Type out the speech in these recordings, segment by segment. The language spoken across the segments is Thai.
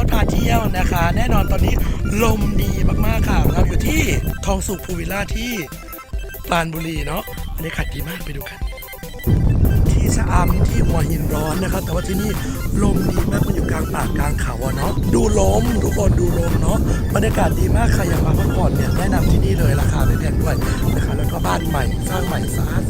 ดีโนตพาเที่ยวนะคะ แน่นอนตอนนี้ลมดีมากๆค่ะเราอยู่ที่ทองสุขภูวิลล่าที่ปราณบุรีเนาะบรรยากาศดีมากไปดูกัน ที่ชะอำที่หัวหินร้อนนะครับ แต่ว่าที่นี่ลมดีมากมันอยู่กลางป่ากลางเขาอะเนาะดูลมทุกคนดูลมเนาะบรรยากาศดีมากใครอยากมาพักผ่อนเนี่ยแนะนำที่นี่เลยราคาไม่แพงด้วยนะคะแล้วก็บ้านใหม่สร้างใหม่สะอาด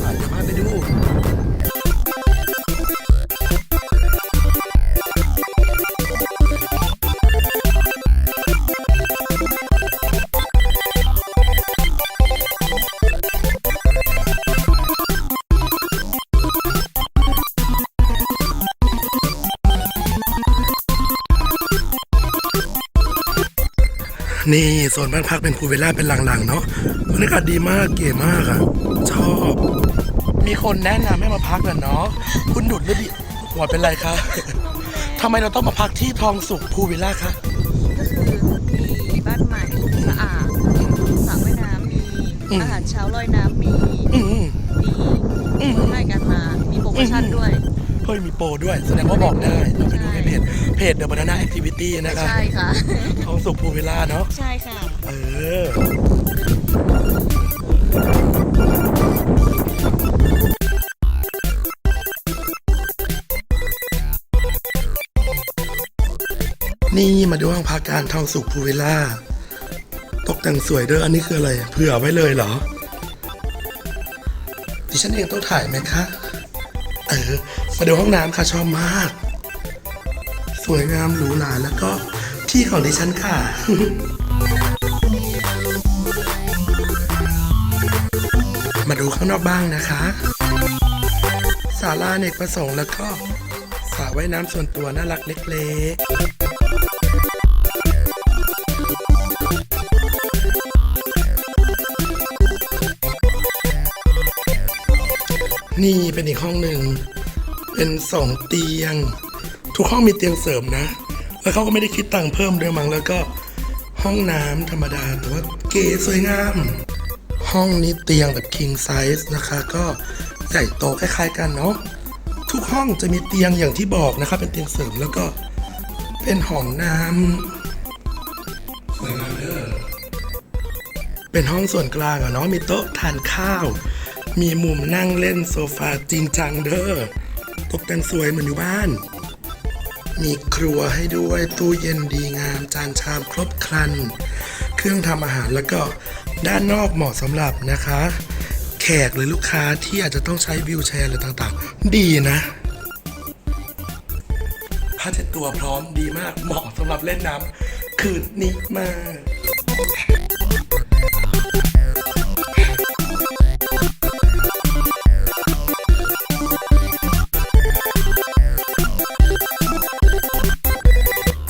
นี่โซนบ้านพักเป็นพูลเวลล่าเป็นหลังๆ เนาะบรรยากาศดีมากเก๋มากอะ่ะ ชอบ มีคนแนะนำให้มาพักกันเนาะคุณดุดหรือดิหัวเป็นไรคะทำไมเราต้องมาพักที่ทองสุขพูลเวลล่าคะก็คือมีบ้านใหม่สะอาดสระว่ายน้ำมีอืมอาหารเช้าลอยน้ำมีอืมมีอืมให้กันมา มีโปรโมชั่นด้วยเฮ้ยมีโปรด้วย แสดงว่าบอกได้เราไปดูในเพจ เพจเดอะบานาน่าแอคทิวิตี้นะคะใช่ค่ะทองสุขพูลเวลล่าเนาะ ใช่ค่ะ เออนี่มาดูห้องพักการทองสุขพูลวิลล่า ตกแต่งสวยเด้ออันนี้คืออะไร เผื่อไว้เลยเหรอ ดิฉันเองต้องถ่ายไหมคะ เออ มาดูห้องน้ำค่ะชอบมากส วยงามหรูหราแล้วก็ที่ของดิฉันค่ะมาดูข้างนอกบ้างนะคะศาลาเนกประสงค์แล้วก็สระว่ายน้ำส่วนตัวน่ารักเล็กๆ นี่เป็นอีกห้องหนึ่ง เป็นสองเตียง ทุกห้องมีเตียงเสริมนะ แล้วเขาก็ไม่ได้คิดตังค์เพิ่มด้วยมั้งแล้วก็ห้องน้ำธรรมดาแต่ว่าเก๋สวยงาม ห้องนี้เตียงแบบ king size นะคะ ก็ใหญ่โตคล้ายๆกันเนาะทุกห้องจะมีเตียงอย่างที่บอกนะครับเป็นเตียงเสริมแล้วก็เป็นห้องน้ำสวยงามเด้อเป็นห้องส่วนกลางอะเนาะมีโต๊ะทานข้าว มีมุมนั่งเล่นโซฟาจริงจังเด้อตกแต่งสวยเหมือนอยู่บ้าน มีครัวให้ด้วยตู้เย็นดีงาม จานชามครบครัน เครื่องทำอาหารแล้วก็ด้านนอกเหมาะสำหรับนะคะ แขกหรือลูกค้าที่อาจจะต้องใช้วิวแชร์หรือต่างๆ ดีนะผ้าเช็ดตัวพร้อมดีมากเหมาะสำหรับเล่นน้ำคืนนี้มาก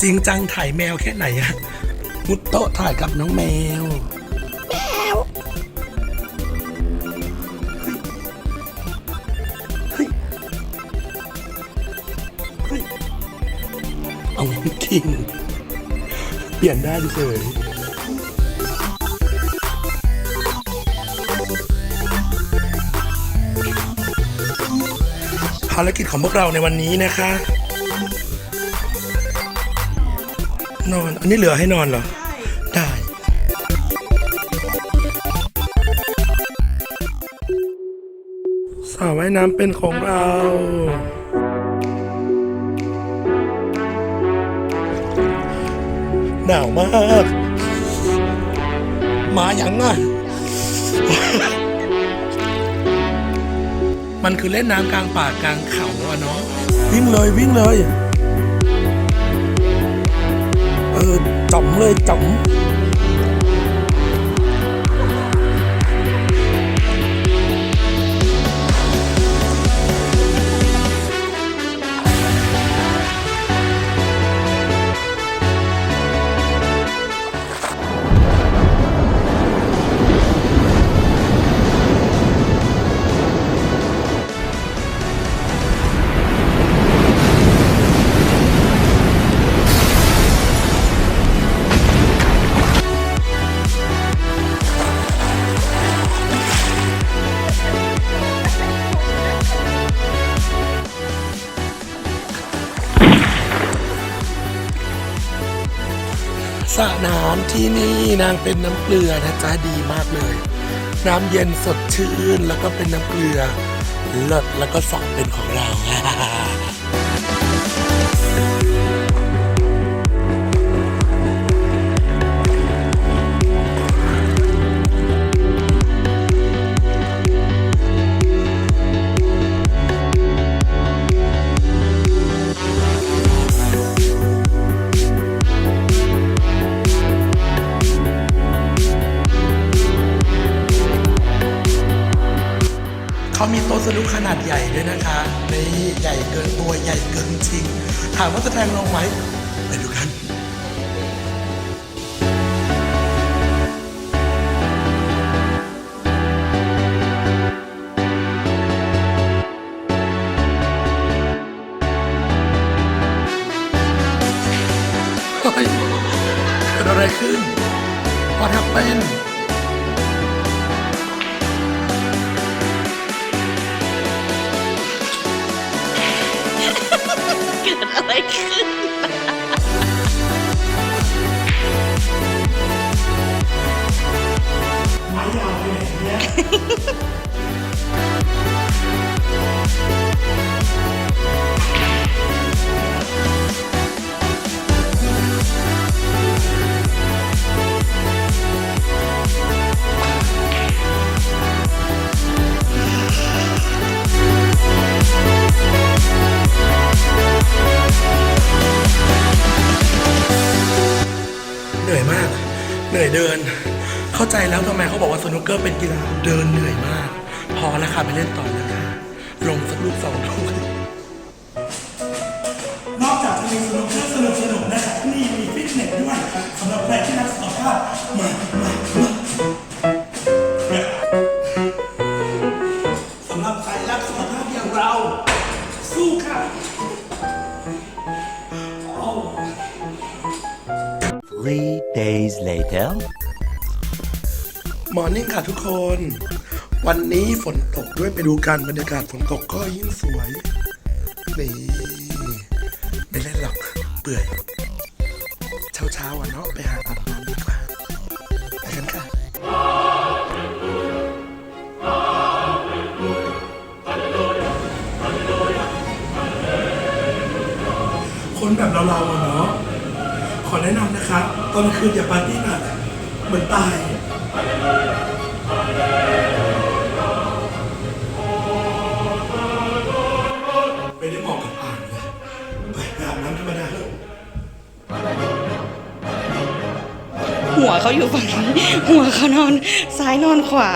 จริงจังถ่ายแมวแค่ไหนอะมุดโต๊ะถ่ายกับน้องแมว แมว เฮ้ย เฮ้ยเฮ้ยเอาจริงเปลี่ยนได้เฉยภารกิจของพวกเราในวันนี้นะคะ นอน อันนี้เหลือให้นอนเหรอ ได้สระว่ายน้ำเป็นของเรา หนาวมากมาอย่างอะ มันคือเล่นน้ำกลางป่ากลางเขาอะเนาะ วิ่งเลยวิ่งเลย จ๋อมเลยจ๋อม ระน้ำที่นี่นางเป็นน้ำเกลือนะจ๊ะดีมากเลย น้ำเย็นสดชื่นแล้วก็เป็นน้ำเกลือเลิศแล้วก็สั่งเป็นของเรา นุกขนาดใหญ่ด้วยนะคะนี่ใหญ่เกินตัวใหญ่เกินจริง ถามว่าจะแพงลงไหมไปดูกันเฮ้ยเกิดอะไรขึ้น What happened เกิดอะไรขึ้น ไดิน เข้าใจแล้วทำไมเขาบอกว่าสนุกเกอร์เป็นกีฬาเดินเหนื่อยมาก พอแล้วค่ะไปเล่นต่อเลยค่ะลงสักลูกสองลูกนอกจากจะมีสนุกเกอร์สนุกสนุกนะครับที่นี่มีฟิตเนสด้วยสำหรับใครที่รักสุขภาพมามามาสำหรับใครรักสุขภาพอย่างเรา สู้ค่ะเอา Three days later. มอร์นิ่งค่ะทุกคน วันนี้ฝนตกด้วยไปดูกันบรรยากาศฝนตกก็ยิ่งสวย นี่ไม่เล่นหรอกเปื่อย เช้าเช้าๆอะเนาะไปหาอาบน้ำดีกว่าไปกันค่ะ คนแบบเราๆอะเนาะ ขอแนะนำนะครับตอนคืนอย่าปาร์ตี้หนักเหมือนตาย ไม่ได้เหมาะกับอ่างเลยไปอาบน้ำธรรมดาเถอะหัวเขาอยู่ฝั่งนี้หัวเขานอนซ้ายนอนขวา